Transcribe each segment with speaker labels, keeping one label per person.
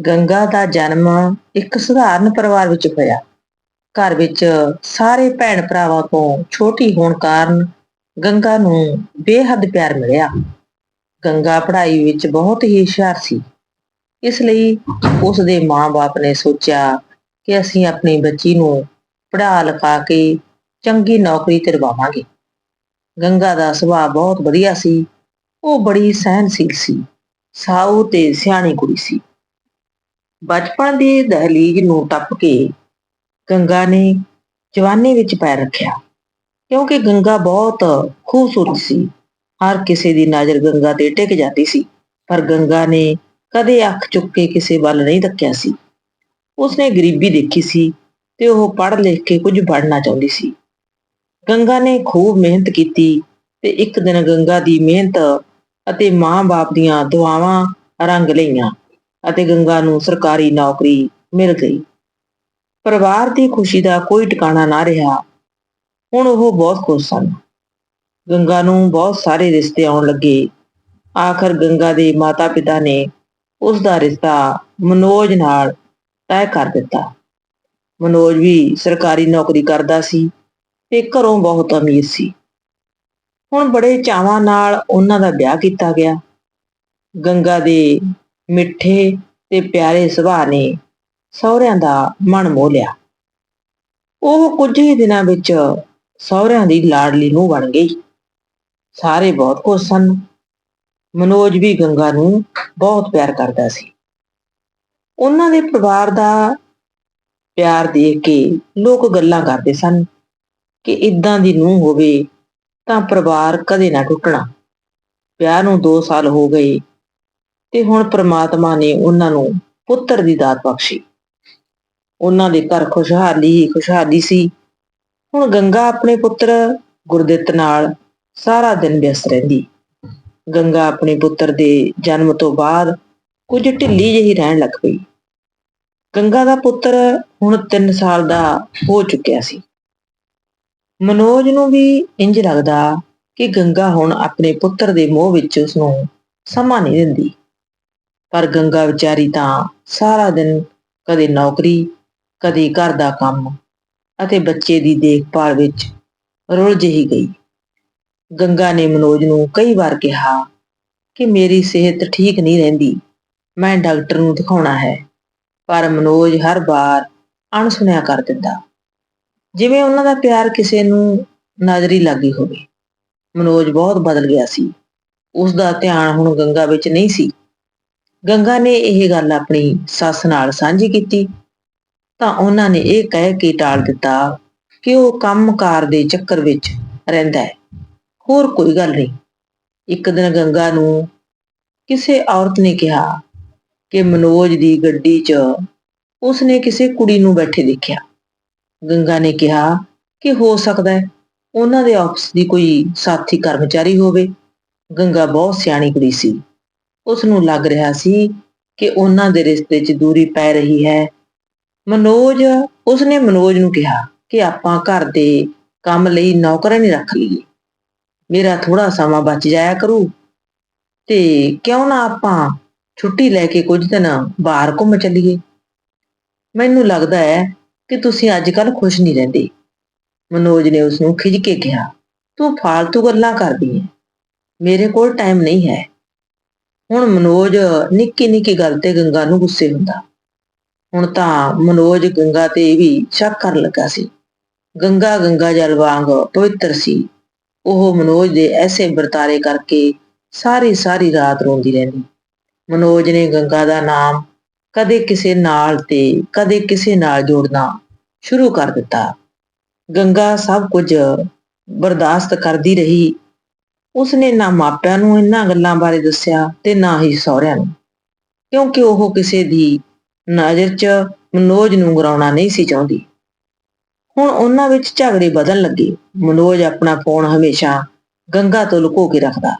Speaker 1: ਗੰਗਾ ਦਾ ਜਨਮ ਇੱਕ ਸਧਾਰਨ ਪਰਿਵਾਰ ਵਿੱਚ ਹੋਇਆ। ਘਰ ਵਿੱਚ ਸਾਰੇ ਭੈਣ ਭਰਾਵਾਂ ਤੋਂ ਛੋਟੀ ਹੋਣ ਕਾਰਨ ਗੰਗਾ ਨੂੰ ਬੇਹੱਦ ਪਿਆਰ ਮਿਲਿਆ। ਗੰਗਾ ਪੜ੍ਹਾਈ ਵਿੱਚ ਬਹੁਤ ਹੀ ਹੁਸ਼ਿਆਰ ਸੀ। ਇਸ ਲਈ ਉਸ ਦੇ ਮਾਂ-ਬਾਪ ਨੇ ਸੋਚਿਆ ਕਿ ਅਸੀਂ ਆਪਣੀ ਬੱਚੀ ਨੂੰ ਪੜ੍ਹਾ ਲਿਖਾ ਕੇ ਚੰਗੀ ਨੌਕਰੀ ਤੇ ਦਿਵਾਵਾਂਗੇ ਗੰਗਾ ਦਾ ਸੁਭਾਅ ਬਹੁਤ ਵਧੀਆ ਸੀ। ਉਹ ਬੜੀ ਸਹਿਨਸ਼ੀਲ ਸੀ। ਸਾਊ ਤੇ ਸਿਆਣੀ ਕੁੜੀ ਸੀ। ਬਚਪਨ ਦੀ ਦਹਲੀਜ਼ ਨੂੰ ਟੱਪ ਕੇ ਗੰਗਾ ਨੇ ਜਵਾਨੀ ਵਿੱਚ ਪੈਰ ਰੱਖਿਆ। ਕਿਉਂਕਿ ਗੰਗਾ ਬਹੁਤ ਖੂਬਸੂਰਤ ਸੀ। ਹਰ ਕਿਸੇ ਦੀ ਨਜ਼ਰ ਗੰਗਾ ਤੇ ਟਿਕ ਜਾਂਦੀ ਸੀ। ਪਰ ਗੰਗਾ ਨੇ ਕਦੇ ਅੱਖ ਚੁੱਕ ਕੇ ਕਿਸੇ ਵੱਲ ਨਹੀਂ ਤੱਕਿਆ ਸੀ। ਉਸਨੇ ਗਰੀਬੀ ਦੇਖੀ ਸੀ ਤੇ ਉਹ ਪੜ੍ਹ ਲਿਖ ਕੇ ਕੁਝ ਬਣਨਾ ਚਾਹੁੰਦੀ ਸੀ। ਗੰਗਾ ਨੇ ਖੂਬ ਮਿਹਨਤ ਕੀਤੀ ਤੇ ਇੱਕ ਦਿਨ ਗੰਗਾ ਦੀ ਮਿਹਨਤ ਅਤੇ ਮਾਂ-ਬਾਪ ਦੀਆਂ ਦੁਆਵਾਂ ਰੰਗ ਲਈਆਂ। ਅਤੇ ਗੰਗਾ ਨੂੰ ਸਰਕਾਰੀ ਨੌਕਰੀ ਮਿਲ ਗਈ। ਪਰਿਵਾਰ ਦੀ ਖੁਸ਼ੀ ਦਾ ਕੋਈ ਟਿਕਾਣਾ ਨਾ ਰਿਹਾ। ਹੁਣ ਉਹ ਬਹੁਤ ਖੁਸ਼ ਸਨ। ਗੰਗਾ ਨੂੰ ਬਹੁਤ ਸਾਰੇ ਰਿਸ਼ਤੇ ਆਉਣ ਲੱਗੇ। ਆਖਰ ਗੰਗਾ ਦੇ ਮਾਤਾ-ਪਿਤਾ ਨੇ ਉਸ ਦਾ ਰਿਸ਼ਤਾ ਮਨੋਜ ਨਾਲ ਤੈਅ ਕਰ ਦਿੱਤਾ। ਮਨੋਜ ਵੀ ਸਰਕਾਰੀ ਨੌਕਰੀ ਕਰਦਾ ਸੀ ਤੇ ਘਰੋਂ ਬਹੁਤ ਅਮੀਰ ਸੀ। ਹੁਣ ਬੜੇ ਚਾਵਾਂ ਨਾਲ ਉਹਨਾਂ ਦਾ ਵਿਆਹ ਕੀਤਾ ਗਿਆ। ਗੰਗਾ ਦੇ ਮਿੱਠੇ ਤੇ ਪਿਆਰੇ ਸੁਭਾਅ ਨੇ ਸਹੁਰਿਆਂ ਦਾ ਮਨ ਮੋਹ ਲਿਆ ਉਹ ਕੁਝ ਹੀ ਦਿਨਾਂ ਵਿੱਚ ਸਹੁਰਿਆਂ ਦੀ ਲਾਡਲੀ ਨੂੰ ਬਣ ਗਈ। ਸਾਰੇ ਬਹੁਤ ਖੁਸ਼ ਸਨ। ਮਨੋਜ ਵੀ ਗੰਗਾ ਨੂੰ ਬਹੁਤ ਪਿਆਰ ਕਰਦਾ ਸੀ। ਉਹਨਾਂ ਦੇ ਪਰਿਵਾਰ ਦਾ ਪਿਆਰ ਦੇਖ ਕੇ ਲੋਕ ਗੱਲਾਂ ਕਰਦੇ ਸਨ ਕਿ ਇਦਾਂ ਦੀ ਨੂੰਹ ਹੋਵੇ ਤਾਂ ਪਰਿਵਾਰ ਕਦੇ ਨਾ ਟੁੱਟਣਾ। ਵਿਆਹ ਨੂੰ 2 ਸਾਲ ਹੋ ਗਏ। ਤੇ ਹੁਣ ਪ੍ਰਮਾਤਮਾ ਨੇ ਉਹਨਾਂ ਨੂੰ ਪੁੱਤਰ ਦੀ ਦਾਤ ਬਖਸ਼ੀ। ਉਹਨਾਂ ਦੇ ਘਰ ਖੁਸ਼ਹਾਲੀ ਹੀ ਖੁਸ਼ਹਾਲੀ ਸੀ। ਹੁਣ ਗੰਗਾ ਆਪਣੇ ਪੁੱਤਰ ਗੁਰਦਿੱਤ ਨਾਲ ਸਾਰਾ ਦਿਨ ਵਿਅਸਤ ਰਹਿੰਦੀ। ਗੰਗਾ ਆਪਣੇ ਪੁੱਤਰ ਦੇ ਜਨਮ ਤੋਂ ਬਾਅਦ ਕੁਝ ਢਿੱਲੀ ਜਿਹੀ ਰਹਿਣ ਲੱਗ ਪਈ। ਗੰਗਾ ਦਾ ਪੁੱਤਰ ਹੁਣ 3 ਸਾਲ ਦਾ ਹੋ ਚੁੱਕਿਆ ਸੀ। ਮਨੋਜ ਨੂੰ ਵੀ ਇੰਜ ਲੱਗਦਾ ਕਿ ਗੰਗਾ ਹੁਣ ਆਪਣੇ ਪੁੱਤਰ ਦੇ ਮੋਹ ਵਿੱਚ ਉਸ ਨੂੰ ਸਮਾਂ ਨਹੀਂ ਦਿੰਦੀ। ਪਰ ਗੰਗਾ ਵਿਚਾਰੀ ਤਾਂ ਸਾਰਾ ਦਿਨ ਕਦੇ ਨੌਕਰੀ, ਕਦੇ ਘਰ ਦਾ ਕੰਮ ਅਤੇ ਬੱਚੇ ਦੀ ਦੇਖਭਾਲ ਵਿੱਚ ਰੁੱਝ ਹੀ ਗਈ। ਗੰਗਾ ਨੇ ਮਨੋਜ ਨੂੰ ਕਈ ਵਾਰ ਕਿਹਾ ਕਿ ਮੇਰੀ ਸਿਹਤ ਠੀਕ ਨਹੀਂ ਰਹਿੰਦੀ, ਮੈਂ ਡਾਕਟਰ ਨੂੰ ਦਿਖਾਉਣਾ ਹੈ, ਪਰ ਮਨੋਜ ਹਰ ਵਾਰ ਅਣਸੁਣਿਆ ਕਰ ਦਿੰਦਾ। ਜਿਵੇਂ ਉਹਨਾਂ ਦਾ ਪਿਆਰ ਕਿਸੇ ਨੂੰ ਨਜ਼ਰੀ ਲੱਗੀ ਹੋਵੇ। ਮਨੋਜ ਬਹੁਤ ਬਦਲ ਗਿਆ ਸੀ। ਉਸ ਦਾ ਧਿਆਨ ਹੁਣ ਗੰਗਾ ਵਿੱਚ ਨਹੀਂ ਸੀ। ਗੰਗਾ ਨੇ ਇਹ ਗੱਲ ਆਪਣੀ ਸੱਸ ਨਾਲ ਸਾਂਝੀ ਕੀਤੀ। ਤਾਂ ਉਹਨਾਂ ਨੇ ਇਹ ਕਹਿ ਕੇ ਟਾਲ ਦਿੱਤਾ ਕਿ ਉਹ ਕੰਮਕਾਰ ਦੇ ਚੱਕਰ ਵਿੱਚ ਰਹਿੰਦਾ ਹੈ। ਹੋਰ ਕੋਈ ਗੱਲ ਨਹੀਂ। ਇੱਕ ਦਿਨ ਗੰਗਾ ਨੂੰ ਕਿਸੇ ਔਰਤ ਨੇ ਕਿਹਾ ਕਿ ਮਨੋਜ ਦੀ ਗੱਡੀ 'ਚ ਉਸਨੇ ਕਿਸੇ ਕੁੜੀ ਨੂੰ ਬੈਠੇ ਦੇਖਿਆ। ਗੰਗਾ ਨੇ ਕਿਹਾ ਕਿ ਹੋ ਸਕਦਾ ਹੈ ਉਹਨਾਂ ਦੇ ਆਫਿਸ ਦੀ ਕੋਈ ਸਾਥੀ ਕਰਮਚਾਰੀ ਹੋਵੇ। ਗੰਗਾ ਬਹੁਤ ਸਿਆਣੀ ਕੁੜੀ ਸੀ। ਉਸ ਨੂੰ ਲੱਗ ਰਿਹਾ ਸੀ ਕਿ ਉਹਨਾਂ ਦੇ ਰਿਸ਼ਤੇ 'ਚ ਦੂਰੀ ਪੈ ਰਹੀ ਹੈ। ਮਨੋਜ, ਉਸਨੇ ਮਨੋਜ ਨੂੰ ਕਿਹਾ ਕਿ ਆਪਾਂ ਘਰ ਦੇ ਕੰਮ ਲਈ ਨੌਕਰਾਨੀ ਰੱਖ ਲਈਏ। ਮੇਰਾ ਥੋੜਾ ਸਮਾਂ ਬਚ ਜਾਇਆ ਕਰੂ। ਤੇ ਕਿਉਂ ਨਾ ਆਪਾਂ ਛੁੱਟੀ ਲੈ ਕੇ ਕੁਝ ਦਿਨ ਬਾਹਰ ਘੁੰਮ ਚੱਲੀਏ। ਮੈਨੂੰ ਲੱਗਦਾ ਹੈ ਕਿ ਤੁਸੀਂ ਅੱਜ ਕੱਲ ਖੁਸ਼ ਨਹੀਂ ਰਹਿੰਦੇ। ਮਨੋਜ ਨੇ ਉਸ ਨੂੰ ਖਿੱਚ ਕੇ ਕਿਹਾ, ਤੂੰ ਫालतू ਗੱਲਾਂ ਕਰਦੀ ਹੈ ਮੇਰੇ ਕੋਲ ਟਾਈਮ ਨਹੀਂ ਹੈ। ਹੁਣ ਮਨੋਜ ਨਿੱਕੀ ਨਿੱਕੀ ਗੱਲ ਤੇ ਗੰਗਾ ਨੂੰ ਗੁੱਸੇ ਹੁੰਦਾ। ਹੁਣ ਤਾਂ ਮਨੋਜ ਗੰਗਾ ਤੇ ਵੀ ਸ਼ੱਕ ਕਰਨ ਲੱਗਾ ਸੀ। ਗੰਗਾ ਗੰਗਾ ਜਲ ਵਾਂਗ ਪਵਿੱਤਰ ਸੀ। ਉਹ ਮਨੋਜ ਦੇ ਐਸੇ ਵਰਤਾਰੇ ਕਰਕੇ ਸਾਰੀ ਸਾਰੀ ਰਾਤ ਰੋਂਦੀ ਰਹਿੰਦੀ। ਮਨੋਜ ਨੇ ਗੰਗਾ ਦਾ ਨਾਮ ਕਦੇ ਕਿਸੇ ਨਾਲ ਤੇ ਕਦੇ ਕਿਸੇ ਨਾਲ ਜੋੜਨਾ ਸ਼ੁਰੂ ਕਰ ਦਿੱਤਾ। ਗੰਗਾ ਸਭ ਕੁਝ ਬਰਦਾਸ਼ਤ ਕਰਦੀ ਰਹੀ ਉਸਨੇ ਨਾ ਮਾਪਿਆਂ ਨੂੰ ਇਹਨਾਂ ਗੱਲਾਂ ਬਾਰੇ ਦੱਸਿਆ ਤੇ ਨਾ ਹੀ ਸਹੁਰਿਆਂ ਨੂੰ। ਕਿਉਂਕਿ ਉਹ ਕਿਸੇ ਦੀ ਨਜ਼ਰ 'ਚ ਮਨੋਜ ਨੂੰ ਗਰਾਉਣਾ ਨਹੀਂ ਸੀ ਚਾਹੁੰਦੀ। ਹੁਣ ਉਹਨਾਂ ਵਿੱਚ ਝਗੜੇ ਵਧਣ ਲੱਗੇ। ਮਨੋਜ ਆਪਣਾ ਫੋਨ ਹਮੇਸ਼ਾ ਗੰਗਾ ਤੋਂ ਲੁਕੋ ਕੇ ਰੱਖਦਾ।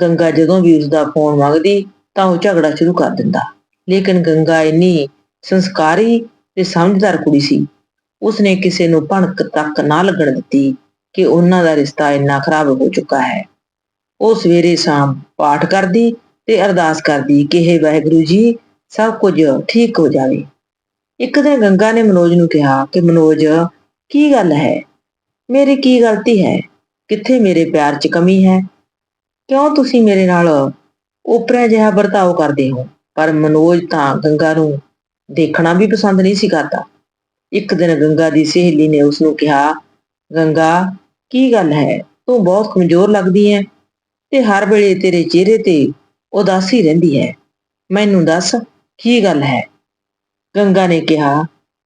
Speaker 1: ਗੰਗਾ ਜਦੋਂ ਵੀ ਉਸਦਾ ਫੋਨ ਮੰਗਦੀ ਤਾਂ ਉਹ ਝਗੜਾ ਸ਼ੁਰੂ ਕਰ ਦਿੰਦਾ। ਲੇਕਿਨ ਗੰਗਾ ਇੰਨੀ ਸੰਸਕਾਰੀ ਤੇ ਸਮਝਦਾਰ ਕੁੜੀ ਸੀ। ਉਸਨੇ ਕਿਸੇ ਨੂੰ ਭਣਕ ਤੱਕ ਨਾ ਲੱਗਣ ਦਿੱਤੀ ਕਿ ਉਹਨਾਂ ਦਾ ਰਿਸ਼ਤਾ ਇੰਨਾ ਖਰਾਬ ਹੋ ਚੁੱਕਾ ਹੈ। ਉਹ ਸਵੇਰੇ ਸ਼ਾਮ ਪਾਠ ਕਰਦੀ ਤੇ ਅਰਦਾਸ ਕਰਦੀ ਕਿ हे ਵਾਹਿਗੁਰੂ ਜੀ, ਸਭ ਕੁਝ ਠੀਕ ਹੋ ਜਾਵੇ। ਇੱਕ ਦਿਨ ਗੰਗਾ ਨੇ ਮਨੋਜ ਨੂੰ ਕਿਹਾ ਕਿ ਮਨੋਜ, ਕੀ ਗੱਲ ਹੈ? ਮੇਰੀ ਕੀ ਗਲਤੀ ਹੈ? ਕਿੱਥੇ ਮੇਰੇ ਪਿਆਰ 'ਚ ਕਮੀ ਹੈ? ਕਿਉਂ ਤੁਸੀਂ ਮੇਰੇ ਨਾਲ ਉਪਰਾ ਜਿਹਾ ਵਰਤਾਓ ਕਰਦੇ ਹੋ? ਪਰ ਮਨੋਜ ਤਾਂ ਗੰਗਾ ਨੂੰ ਦੇਖਣਾ ਵੀ ਪਸੰਦ ਨਹੀਂ ਸੀ ਕਰਦਾ। ਇੱਕ ਦਿਨ ਗੰਗਾ ਦੀ ਸਹੇਲੀ ਨੇ ਉਸ ਨੂੰ ਕਿਹਾ, ਗੰਗਾ, ਕੀ ਗੱਲ ਹੈ? ਤੂੰ ਬਹੁਤ ਕਮਜ਼ੋਰ ਲੱਗਦੀ ਹੈ। ਤੇ ਹਰ ਵੇਲੇ ਤੇਰੇ ਚਿਹਰੇ ਤੇ ਉਦਾਸੀ ਰਹਿੰਦੀ ਹੈ। ਮੈਨੂੰ ਦੱਸ, ਕੀ ਗੱਲ ਹੈ? ਗੰਗਾ ਨੇ ਕਿਹਾ,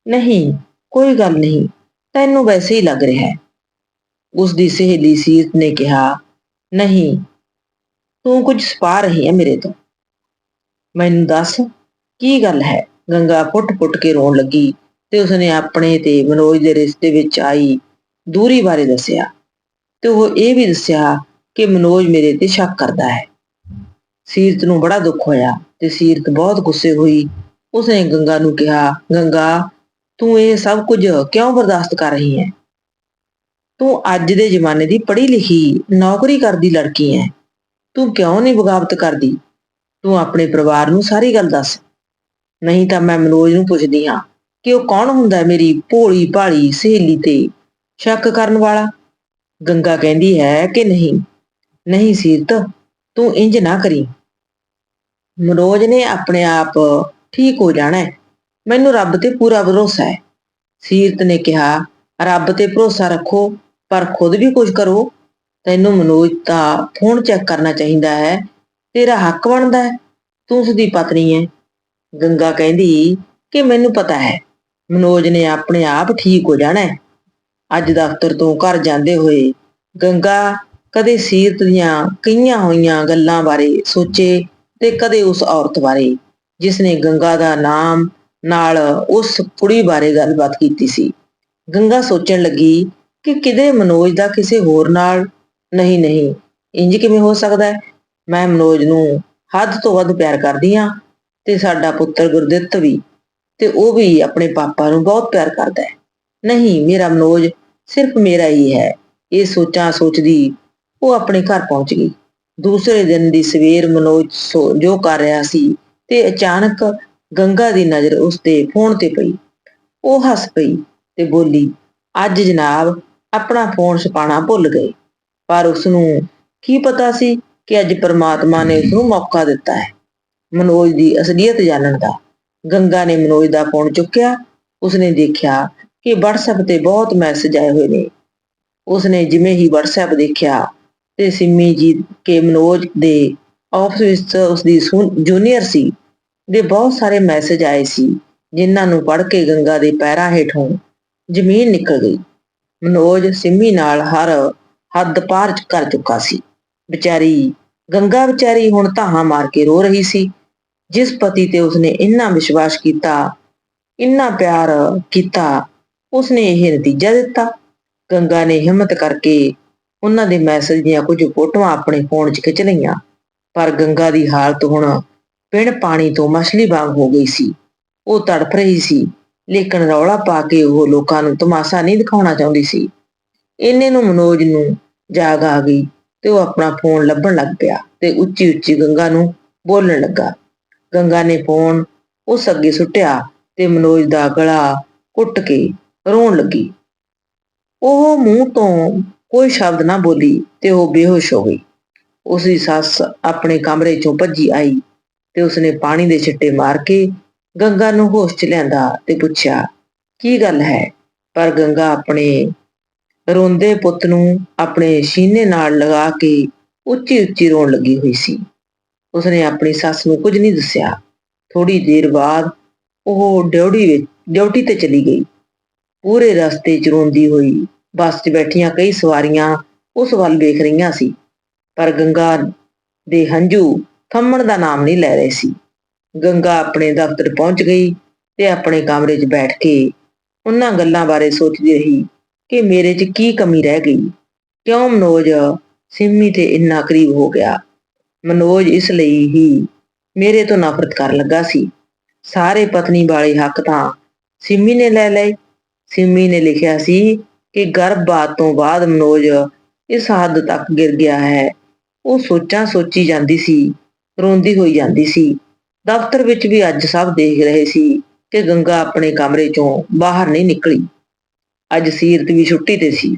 Speaker 1: ਨਹੀਂ, ਕੋਈ ਗੱਲ ਨਹੀਂ, ਤੈਨੂੰ ਵੈਸੇ ਹੀ ਲੱਗ ਰਿਹਾ ਹੈ। ਉਸ ਦੀ ਸਹੇਲੀ ਸੀਰਤ ਨੇ ਕਿਹਾ, ਨਹੀਂ, ਤੂੰ ਕੁਝ ਸਪਾ ਰਹੀ ਹੈ ਮੇਰੇ ਤੋਂ। ਮੈਨੂੰ ਦੱਸ, ਕੀ ਗੱਲ ਹੈ? ਗੰਗਾ ਪੁੱਟ-ਪੁੱਟ ਕੇ ਰੋਣ ਲੱਗੀ ਤੇ ਉਸਨੇ ਆਪਣੇ ਤੇ ਮਨੋਜ ਦੇ ਰਿਸ਼ਤੇ ਵਿੱਚ ਆਈ ਦੂਰੀ ਬਾਰੇ ਦੱਸਿਆ। ਤੇ ਉਹ ਇਹ ਵੀ ਦੱਸਿਆ ਕਿ ਮਨੋਜ ਮੇਰੇ ਤੇ ਸ਼ੱਕ ਕਰਦਾ ਹੈ। ਸੀਰਤ ਨੂੰ ਬੜਾ ਦੁੱਖ ਹੋਇਆ ਤੇ ਸੀਰਤ ਬਹੁਤ ਗੁੱਸੇ ਹੋਈ। ਉਸਨੇ ਗੰਗਾ ਨੂੰ ਕਿਹਾ, ਗੰਗਾ, ਤੂੰ ਇਹ ਸਭ ਕੁਝ ਕਿਉਂ ਬਰਦਾਸ਼ਤ ਕਰ ਰਹੀ ਹੈ? ਤੂੰ ਅੱਜ ਦੇ ਜ਼ਮਾਨੇ ਦੀ ਪੜ੍ਹੀ ਲਿਖੀ ਨੌਕਰੀ ਕਰਦੀ ਲੜਕੀ ਹੈ। ਤੂੰ ਕਿਉਂ ਨਹੀਂ ਬਗਾਵਤ ਕਰਦੀ? ਤੂੰ ਆਪਣੇ ਪਰਿਵਾਰ ਨੂੰ ਸਾਰੀ ਗੱਲ ਦੱਸ। ਨਹੀਂ ਤਾਂ ਮੈਂ ਮਨੋਜ ਨੂੰ ਪੁੱਛਦੀ ਹਾਂ ਕਿ ਉਹ ਕੌਣ ਹੁੰਦਾ ਮੇਰੀ ਭੋਲੀ ਭਾਲੀ ਸਹੇਲੀ ਤੇ ਸ਼ੱਕ ਕਰਨ ਵਾਲਾ? ਗੰਗਾ ਕਹਿੰਦੀ ਹੈ ਕਿ ਨਹੀਂ। ਨਹੀਂ ਸੀਰਤ ਤੂੰ ਇੰਜ ਨਾ ਕਰੀ। ਮਨੋਜ ਨੇ ਆਪਣੇ ਆਪ ਠੀਕ ਹੋ ਜਾਣਾ ਹੈ। ਮੈਨੂੰ ਰੱਬ ਤੇ ਪੂਰਾ ਭਰੋਸਾ ਹੈ। ਸੀਰਤ ਨੇ ਕਿਹਾ, ਰੱਬ ਤੇ ਭਰੋਸਾ ਰੱਖੋ, ਪਰ ਖੁਦ ਵੀ ਕੁਝ ਕਰੋ। ਤੈਨੂੰ ਮਨੋਜ ਦਾ ਫੋਨ ਚੈੱਕ ਕਰਨਾ ਚਾਹੀਦਾ ਹੈ। ਤੇਰਾ ਹੱਕ ਬਣਦਾ ਹੈ। ਤੂੰ ਉਸ ਦੀ ਪਤਨੀ ਹੈ। ਗੰਗਾ ਕਹਿੰਦੀ, ਕਿ ਮੈਨੂੰ ਪਤਾ ਹੈ, ਮਨੋਜ ਨੇ ਆਪਣੇ ਆਪ ਠੀਕ ਹੋ ਜਾਣਾ ਹੈ। ਅੱਜ ਦਫ਼ਤਰ ਤੋਂ ਘਰ ਜਾਂਦੇ ਹੋਏ ਗੰਗਾ ਕਦੇ ਸੀਰਤ ਦੀਆਂ ਕਈਆਂ ਹੋਈਆਂ ਗੱਲਾਂ ਬਾਰੇ ਸੋਚੇ ਤੇ ਕਦੇ ਉਸ ਔਰਤ ਬਾਰੇ ਜਿਸ ਨੇ ਗੰਗਾ ਦਾ ਨਾਮ ਨਾਲ ਉਸ ਕੁੜੀ ਬਾਰੇ ਗੱਲਬਾਤ ਕੀਤੀ ਸੀ। ਗੰਗਾ ਸੋਚਣ ਲੱਗੀ ਕਿ ਕਿਤੇ ਮਨੋਜ ਦਾ ਕਿਸੇ ਹੋਰ ਨਾਲ ਨਹੀਂ ਨਹੀਂ, ਇੰਜ ਕਿਵੇਂ ਹੋ ਸਕਦਾ ਹੈ? ਮੈਂ ਮਨੋਜ ਨੂੰ ਹੱਦ ਤੋਂ ਵੱਧ ਪਿਆਰ ਕਰਦੀ ਹਾਂ ਤੇ ਸਾਡਾ ਪੁੱਤਰ ਗੁਰਦਿੱਤ ਵੀ, ਤੇ ਉਹ ਵੀ ਆਪਣੇ ਪਾਪਾ ਨੂੰ ਬਹੁਤ ਪਿਆਰ ਕਰਦਾ ਹੈ। ਨਹੀਂ, ਮੇਰਾ ਮਨੋਜ ਸਿਰਫ ਮੇਰਾ ਹੀ ਹੈ, ਇਹ ਸੋਚਾਂ ਸੋਚਦੀ ਉਹ ਆਪਣੇ ਘਰ ਪਹੁੰਚ ਗਈ। ਦੂਸਰੇ ਦਿਨ ਦੀ ਸਵੇਰ ਮਨੋਜ ਜੋ ਕਰ ਰਿਹਾ ਸੀ ਤੇ ਅਚਾਨਕ ਗੰਗਾ ਦੀ ਨਜ਼ਰ ਉਸ ਤੇ ਫੋਨ ਤੇ ਪਈ। ਉਹ ਹੱਸ ਪਈ ਤੇ ਬੋਲੀ, ਅੱਜ ਜਨਾਬ, ਆਪਣਾ ਫੋਨ ਛਪਾਣਾ ਭੁੱਲ ਗਏ। ਪਰ ਉਸ ਨੂੰ ਕੀ ਪਤਾ ਸੀ ਕਿ ਅੱਜ ਪਰਮਾਤਮਾ ਨੇ ਉਸ ਨੂੰ ਮੌਕਾ ਦਿੱਤਾ ਹੈ? ਮਨੋਜ ਦੀ ਅਸਲੀਅਤ ਜਾਣਨ ਦਾ। ਗੰਗਾ ਨੇ ਮਨੋਜ ਦਾ ਫੋਨ ਚੁੱਕਿਆ। ਉਸਨੇ ਦੇਖਿਆ ਕਿ WhatsApp ਤੇ ਬਹੁਤ ਮੈਸੇਜ ਆਏ ਹੋਏ ਨੇ। ਉਸਨੇ ਜਿਵੇਂ ਹੀ WhatsApp ਦੇਖਿਆ ਤੇ ਸਿੰਮੀ ਜੀ ਕੇ ਮਨੋਜ ਦੇ ਆਫਿਸ ਵਿੱਚ ਉਸਦੀ ਜੂਨੀਅਰ ਸੀ ਦੇ ਬਹੁਤ ਸਾਰੇ ਮੈਸੇਜ ਆਏ ਸੀ, ਜਿਨ੍ਹਾਂ ਨੂੰ ਪੜ੍ਹ ਕੇ ਗੰਗਾ ਦੇ ਪੈਰਾਂ ਹੇਠੋਂ ਜ਼ਮੀਨ ਨਿਕਲ ਗਈ। ਮਨੋਜ ਸਿੰਮੀ ਨਾਲ ਹਰ ਹੱਦ ਪਾਰ ਕਰ ਚੁੱਕਾ ਸੀ। ਵਿਚਾਰੀ, ਗੰਗਾ ਵਿਚਾਰੀ ਹੁਣ ਧਾਹਾਂ ਮਾਰ ਕੇ ਰੋ ਰਹੀ ਸੀ, ਜਿਸ ਪਤੀ ਤੇ ਉਸਨੇ ਇੰਨਾ ਵਿਸ਼ਵਾਸ ਕੀਤਾ, ਇੰਨਾ ਪਿਆਰ ਕੀਤਾ, ਉਸਨੇ ਇਹ ਨਤੀਜਾ ਦਿੱਤਾ। ਗੰਗਾ ਨੇ ਹਿੰਮਤ ਕਰਕੇ ਉਹਨਾਂ ਦੇ ਮੈਸੇਜ ਦੀਆਂ ਕੁਝ ਫੋਟੋਆਂ ਆਪਣੇ ਫੋਨ 'ਚ ਖਿੱਚ ਲਈਆਂ। ਪਰ ਗੰਗਾ ਦੀ ਹਾਲਤ ਹੁਣ ਪਿੰਡ ਪਾਣੀ ਤੋਂ ਮਛਲੀ ਵਾਂਗ ਹੋ ਗਈ ਸੀ। ਉਹ ਤੜਫ ਰਹੀ ਸੀ, ਲੇਕਿਨ ਰੌਲਾ ਪਾ ਕੇ ਉਹ ਲੋਕਾਂ ਨੂੰ ਤਮਾਸ਼ਾ ਨਹੀਂ ਦਿਖਾਉਣਾ ਚਾਹੁੰਦੀ ਸੀ। ਇੰਨੇ ਨੂੰ ਮਨੋਜ ਨੂੰ ਜਾਗ ਆ ਗਈ ਤੇ ਉਹ ਆਪਣਾ ਫੋਨ ਲੱਭਣ ਲੱਗ ਪਿਆ ਤੇ ਉੱਚੀ ਉੱਚੀ ਗੰਗਾ ਨੂੰ ਬੋਲਣ ਲੱਗਾ। ਗੰਗਾ ਨੇ ਫੋਨ ਉਸ ਅੱਗੇ ਸੁੱਟਿਆ ਤੇ ਮਨੋਜ ਦਾ ਗਲਾ ਕੁੱਟ ਕੇ ਰੋਣ ਲੱਗੀ। ਉਹ ਮੂੰਹ ਤੋਂ ਕੋਈ ਸ਼ਬਦ ਨਾ ਬੋਲੀ ਤੇ ਉਹ ਬੇਹੋਸ਼ ਹੋ ਗਈ। ਉਸ ਦੀ ਸੱਸ ਆਪਣੇ ਕਮਰੇ ਚੋਂ ਭੱਜੀ ਆਈ ਤੇ ਉਸਨੇ ਪਾਣੀ ਦੇ ਛਿੱਟੇ ਮਾਰ ਕੇ ਗੰਗਾ ਨੂੰ ਹੋਸ਼ 'ਚ ਲਿਆਂਦਾ ਤੇ ਪੁੱਛਿਆ, ਕੀ ਗੱਲ ਹੈ? ਪਰ ਗੰਗਾ ਆਪਣੇ ਰੋਂਦੇ ਪੁੱਤ ਨੂੰ ਆਪਣੇ ਸੀਨੇ ਨਾਲ ਲਗਾ ਕੇ ਉੱਚੀ ਉੱਚੀ ਰੋਣ ਲੱਗੀ ਹੋਈ ਸੀ। ਉਸਨੇ ਆਪਣੀ ਸੱਸ ਨੂੰ ਕੁਝ ਨਹੀਂ ਦੱਸਿਆ। ਥੋੜੀ ਦੇਰ ਬਾਅਦ ਉਹ ਡਿਊਟੀ ਵਿੱਚ ਡਿਊਟੀ ਤੇ ਚਲੀ ਗਈ। ਪੂਰੇ ਰਸਤੇ 'ਚ ਰੋਂਦੀ ਹੋਈ ਬੱਸ 'ਚ ਬੈਠੀਆਂ ਕਈ ਸਵਾਰੀਆਂ ਉਸ ਵੱਲ ਵੇਖ ਰਹੀਆਂ ਸੀ, ਪਰ ਗੰਗਾ ਦੇ ਹੰਝੂ ਥੰਮਣ ਦਾ ਨਾਮ ਨਹੀਂ ਲੈ ਰਹੇ ਸੀ। ਗੰਗਾ ਆਪਣੇ ਦਫ਼ਤਰ ਪਹੁੰਚ ਗਈ ਤੇ ਆਪਣੇ ਕਮਰੇ 'ਚ ਬੈਠ ਕੇ ਉਹਨਾਂ ਗੱਲਾਂ ਬਾਰੇ ਸੋਚਦੀ ਰਹੀ ਕਿ ਮੇਰੇ 'ਚ ਕੀ ਕਮੀ ਰਹਿ ਗਈ। ਕਿਉਂ ਮਨੋਜ ਸਿੰਮੀ ਤੇ ਇੰਨਾ ਕਰੀਬ ਹੋ ਗਿਆ? ਮਨੋਜ ਇਸ ਲਈ ਹੀ ਮੇਰੇ ਤੋਂ ਨਫ਼ਰਤ ਕਰਨ ਲੱਗਾ ਸੀ। ਸਾਰੇ ਪਤਨੀ ਵਾਲੇ ਹੱਕ ਤਾਂ ਸਿੰਮੀ ਨੇ ਲੈ ਲਏ। ਸਿੰਮੀ ਨੇ ਲਿਖਿਆ ਸੀ ਕਿ ਗਰਭਪਾਤ ਤੋਂ ਬਾਅਦ ਮਨੋਜ ਇਸ ਹੱਦ ਤੱਕ ਗਿਰ ਗਿਆ ਹੈ। ਉਹ ਸੋਚਾਂ ਸੋਚੀ ਜਾਂਦੀ ਸੀ, ਰੋਂਦੀ ਹੋਈ ਜਾਂਦੀ ਸੀ। ਦਫ਼ਤਰ ਵਿੱਚ ਵੀ ਅੱਜ ਸਭ ਦੇਖ ਰਹੇ ਸੀ ਕਿ ਗੰਗਾ ਆਪਣੇ ਕਮਰੇ ਚੋਂ ਬਾਹਰ ਨਹੀਂ ਨਿਕਲੀ। ਅੱਜ ਸੀਰਤ ਵੀ ਛੁੱਟੀ ਤੇ ਸੀ।